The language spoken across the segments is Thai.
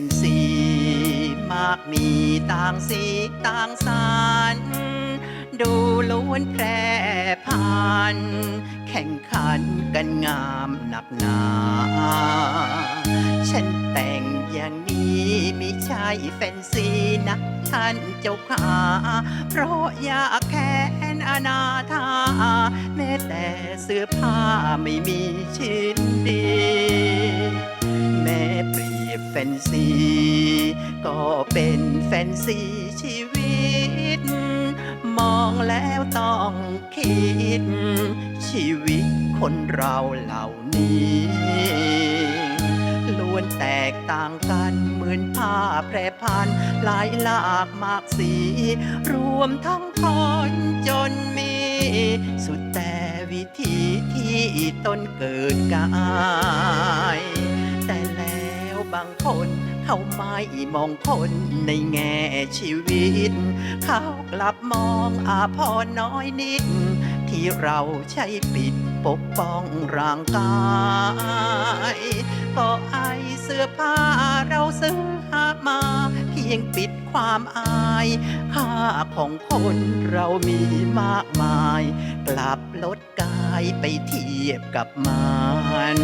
นซีมากมีต่างสีต่างสารดูล้วนแพร่ผ่านแข่งขันกันงามหนักหนา ฉันแต่งอย่างนี้ไม่ใช่แฟนซีนะท่านเจ้าขาเพราะอยากแค้นอนาถาแม้แต่เสื้อผ้าไม่มี นซี ก็เป็นแฟนซีชีวิต มองแล้วต้องคิด ชีวิตคนเราเหล่านี้ล้วนแตกต่างกันเหมือนผ้าแพร่พันหลายหลากมากสี รวมทั้งคนจนมี สุดแต่วิธีที่ตนเกิดกาย เขาไม่มองคนในแง่ชีวิต เขากลับมองอาพรน้อยนิด ที่เราใช้ปิดปกป้องร่างกายก็ไอเสื้อผ้าเราซื้อหามา เพียงปิดความอายค่าของคนเรามีมากมาย กลับลดกายไปเทียบกับมัน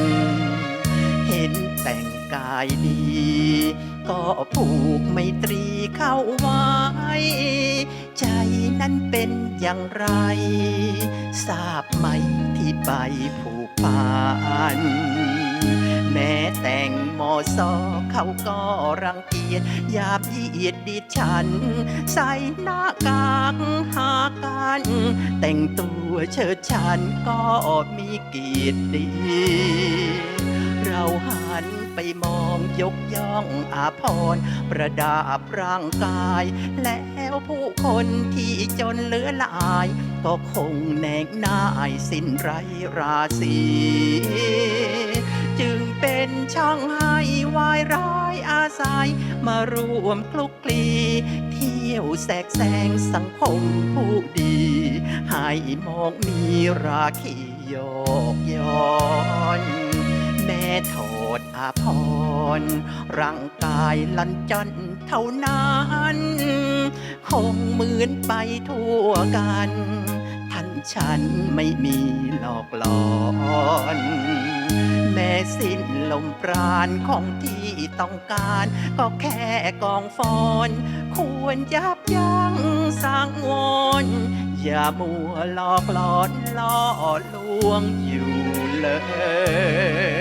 เห็นแต่งกายดี ก็ผูกไมตรีเข้าไว้ ใจนั้นเป็นอย่างไร ทราบไหมที่ไปผูกพันแม้แต่งมอซอเขาก็รังเกียจยาบยียดดิฉัน ใส่หน้ากากหากัน แต่งตัวเชิดฉันก็มีเกียรติดี เราหันไปมองยกย่องอาพรประดับร่างกาย แล้วผู้คนที่จนเหลือหลาย ก็คงแนกนายสิ้นไรราศีจึงเป็นช่องให้วายร้ายอาศัย มารวมคลุกคลีเที่ยวแสกแสงสังคมผู้ดี ให้มองมีราคีโยกย้อนาพร ร่างกายลันจอนเท่านั้นคงเหมือนไปทั่วกัน ท่านฉันไม่มีหลอกหลอนแม้สิ้นลมปราณของที่ต้องการ ก็แค่กองฟอน ควรยับยั้งสังวรอย่ามัวหลอกหลอนล่อลวงอยู่เลย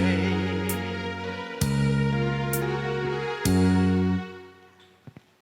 day.